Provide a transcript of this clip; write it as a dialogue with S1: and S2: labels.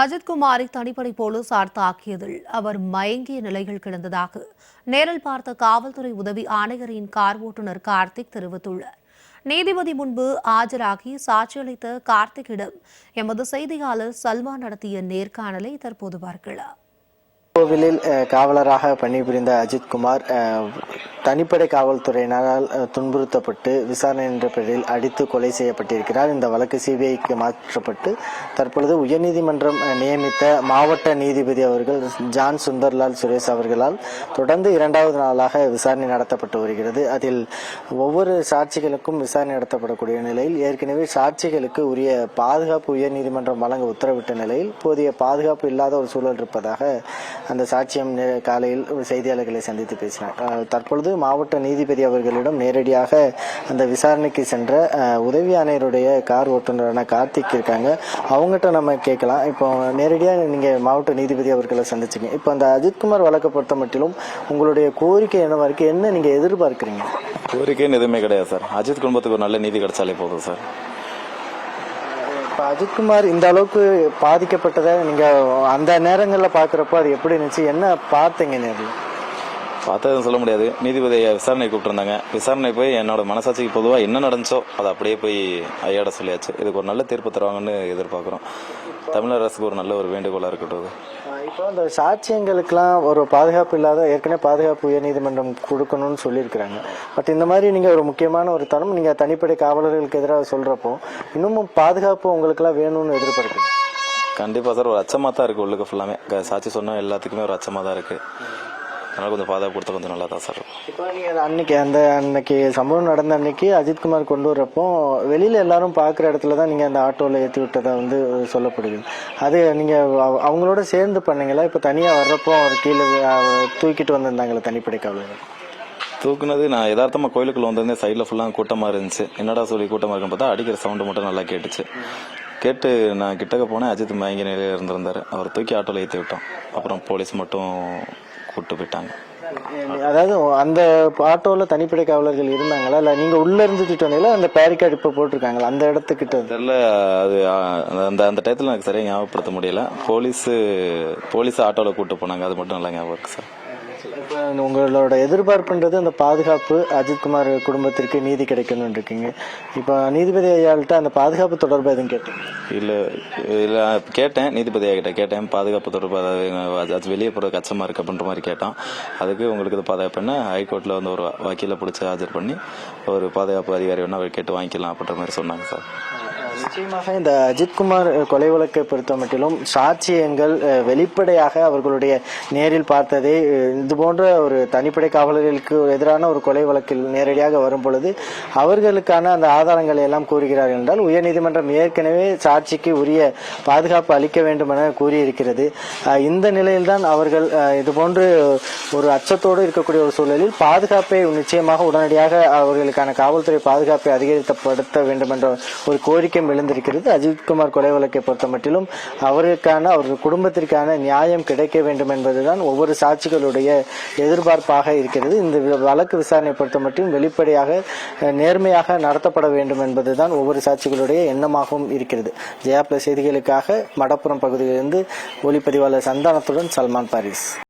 S1: அஜித்குமாரை தனிப்படை போலீசார் தாக்கியதில். அவர் மயங்கிய நிலையில் கிடந்ததாக நேரில் பார்த்த காவல்துறை உதவி ஆணையரின் கார் ஓட்டுநர் கார்த்திக் தெரிவித்துள்ளார். நீதிபதி முன்பு ஆஜராகி சாட்சியளித்த கார்த்திக்கிடம் எமது செய்தியாளர் சல்மா நடத்திய நேர்காணலை தற்போது பார்க்கலாம்.
S2: கோவிலில் காவலராக பணிபுரிந்த அஜித்குமார் தனிப்படை காவல்துறையினரால் துன்புறுத்தப்பட்டு விசாரணை என்ற பெயரில் அடித்து கொலை செய்யப்பட்டிருக்கிறார். இந்த வழக்கு சிபிஐக்கு மாற்றப்பட்டு தற்பொழுது உயர்நீதிமன்றம் நியமித்த மாவட்ட நீதிபதி அவர்கள் ஜான் சுந்தர்லால் சுரேஷ் அவர்களால் தொடர்ந்து இரண்டாவது நாளாக விசாரணை நடத்தப்பட்டு வருகிறது. அதில் ஒவ்வொரு சாட்சிகளுக்கும் விசாரணை நடத்தப்படக்கூடிய நிலையில் ஏற்கனவே சாட்சிகளுக்கு உரிய பாதுகாப்பு உயர்நீதிமன்றம் வழங்க உத்தரவிட்ட நிலையில் போதிய பாதுகாப்பு இல்லாத ஒரு சூழல் இருப்பதாக அந்த சாட்சியம் நே- காலையில் ஒரு செய்தியாளர்களை சந்தித்து பேசினார். தற்பொழுது மாவட்ட நீதிபதி அவர்களிடம் நேரடியாக அந்த விசாரணைக்கு சென்ற உதவி ஆணையருடைய கார் ஓட்டுநரான கார்த்திக் இருக்காங்க. அவங்ககிட்ட நம்ம கேட்கலாம். இப்போ நேரடியாக நீங்கள் மாவட்ட நீதிபதி அவர்களை சந்திச்சிங்க. இப்போ அந்த அஜித்குமார் வழக்கை பொறுத்த மட்டிலும் உங்களுடைய கோரிக்கை என்னவா இருக்கு? என்ன நீங்கள் எதிர்பார்க்குறீங்க?
S3: கோரிக்கைன்னு எதுவுமே கிடையாது சார். அஜித் குடும்பத்துக்கு ஒரு நல்ல நீதி கிடைச்சாலே போதும் சார்.
S2: இப்போ அஜித்குமார் இந்த அளவுக்கு பாதிக்கப்பட்டதை நீங்கள் அந்த நேரங்களில் பார்க்குறப்போ அது எப்படி இருந்துச்சு? என்ன பார்த்தீங்க நேரில்
S3: பார்த்ததும் சொல்ல முடியாது. நீதிபதியை விசாரணை கூப்பிட்டுருந்தாங்க. விசாரணை போய் என்னோட மனசாட்சிக்கு பொதுவாக என்ன நடந்துச்சோ அதை அப்படியே போய் ஐயாட சொல்லியாச்சு. இதுக்கு ஒரு நல்ல தீர்ப்பு தருவாங்கன்னு எதிர்பார்க்குறோம். தமிழக அரசுக்கு ஒரு நல்ல ஒரு வேண்டுகோளாக இருக்கட்டும்.
S2: இப்போ அந்த சாட்சியங்களுக்கெல்லாம் ஒரு பாதுகாப்பு இல்லாத ஏற்கனவே பாதுகாப்பு உயர்நீதிமன்றம் கொடுக்கணும்னு சொல்லியிருக்கிறாங்க. பட் இந்த மாதிரி நீங்கள் ஒரு முக்கியமான ஒரு தரம் நீங்கள் தனிப்படை காவலர்களுக்கு எதிராக சொல்கிறப்போ இன்னமும் பாதுகாப்பு உங்களுக்கெல்லாம் வேணும்னு எதிர்பார்க்குறீங்க?
S3: கண்டிப்பாக சார் ஒரு அச்சமாக தான் இருக்குது உள்ளுக்கு ஃபுல்லாமே சாட்சி சொன்ன எல்லாத்துக்குமே ஒரு அச்சமாக தான் இருக்குது அதனால் கொஞ்சம் பாதுகாப்பு கொடுத்தா கொஞ்சம் நல்லா தான் சார் இருக்கும்.
S2: இப்போ நீங்கள் அன்னைக்கு அந்த அன்னைக்கு சம்பவம் நடந்த அன்னைக்கு அஜித்குமார் கொண்டு வரப்போ வெளியில் எல்லாரும் பார்க்குற இடத்துல தான் நீங்கள் அந்த ஆட்டோவில் ஏற்றி விட்டதா வந்து சொல்லப்படுது. அது நீங்கள் அவங்களோட சேர்ந்து பண்ணீங்களா? இப்போ தனியாக வர்றப்போ அவர் கீழே தூக்கிட்டு வந்திருந்தாங்களே தனிப்படை காவலர்கள்.
S3: தூக்குனது நான் யதார்த்தமாக கோயிலுக்குள்ள வந்திருந்தேன். சைடில் ஃபுல்லாக கூட்டமாக இருந்துச்சு. என்னடா சொல்லி கூட்டமாக இருக்குன்னு பார்த்தா அடிக்கிற சவுண்டு மட்டும் நல்லா கேட்டுச்சு. கேட்டு நான் கிட்டக்க போனேன். அஜித் மயங்கி நிலையில் இருந்திருந்தாரு. அவர் தூக்கி ஆட்டோவில் ஏற்றி விட்டோம். அப்புறம் போலீஸ் மட்டும் கூப்பிட்டு போயிட்டாங்க
S2: அதாவது அந்த ஆட்டோவில் தனிப்படை காவலர்கள் இருந்தாங்களா? இல்லை நீங்கள் உள்ளே இருந்து தூக்கிட்டு வந்தீங்களா அந்த பேரிகார்டு இப்போ போட்டிருக்காங்களா? அந்த இடத்துக்கிட்ட
S3: தெரில அது அந்த அந்த டயத்தில் எனக்கு சரியாக ஞாபகப்படுத்த முடியல. போலீஸு போலீஸ் ஆட்டோவில் கூப்பிட்டு போனாங்க. அது மட்டும் நல்லா ஞாபகம் இருக்கு சார்.
S2: இப்போ உங்களோட எதிர்பார்ப்புன்றது அந்த பாதுகாப்பு அஜித்குமார் குடும்பத்திற்கு நீதி கிடைக்கணும்னு இருக்கீங்க. இப்போ நீதிபதி ஐயாள்கிட்ட அந்த பாதுகாப்பு தொடர்பாக எதுவும் கேட்டேன்
S3: இல்லை இல்லை கேட்டேன். நீதிபதி ஐயாக்கிட்ட கேட்டேன். பாதுகாப்பு தொடர்பாக அது வெளியே போகிற கச்சமாக இருக்கு அப்படின்ற மாதிரி கேட்டான். அதுக்கு உங்களுக்கு இது பாதுகாப்பு என்ன? ஹைகோர்ட்டில் வந்து ஒரு வக்கீலை பிடிச்சி ஆஜர் பண்ணி ஒரு பாதுகாப்பு அதிகாரி வேணால் அவர் கேட்டு வாங்கிக்கலாம் அப்படின்ற மாதிரி சொன்னாங்க சார்.
S2: நிச்சயமாக இந்த அஜித்குமார் கொலை வழக்கை பொறுத்த மட்டிலும் சாட்சியங்கள் வெளிப்படையாக அவர்களுடைய நேரில் பார்த்ததே இது போன்ற ஒரு தனிப்படை காவலர்களுக்கு எதிரான ஒரு கொலை வழக்கில் நேரடியாக வரும் பொழுது அவர்களுக்கான அந்த ஆதாரங்களை எல்லாம் கூறுகிறார்கள் என்றால் உயர்நீதிமன்றம் ஏற்கனவே சாட்சிக்கு உரிய பாதுகாப்பு அளிக்க வேண்டும் என கூறியிருக்கிறது. இந்த நிலையில்தான் அவர்கள் இது போன்று ஒரு அச்சத்தோடு இருக்கக்கூடிய ஒரு சூழலில் பாதுகாப்பை நிச்சயமாக உடனடியாக அவர்களுக்கான காவல்துறை பாதுகாப்பை அதிகரித்தப்படுத்த வேண்டும் என்ற ஒரு கோரிக்கையும் எழுந்திருக்கிறது. அஜித்குமார் கொலை வழக்கை பொறுத்த மட்டிலும் அவருக்கான அவர்கள் குடும்பத்திற்கான நியாயம் கிடைக்க வேண்டும் என்பதுதான் ஒவ்வொரு சாட்சிகளுடைய எதிர்பார்ப்பாக இருக்கிறது. இந்த வழக்கு விசாரணை பொறுத்த மட்டும் வெளிப்படையாக நேர்மையாக நடத்தப்பட வேண்டும் என்பதுதான் ஒவ்வொரு சாட்சிகளுடைய எண்ணமாகவும் இருக்கிறது. ஜெயா பிளஸ் செய்திகளுக்காக மடப்புறம் பகுதியிலிருந்து ஒளிப்பதிவாளர் சந்தானத்துடன் சல்மான் பாரிஸ்.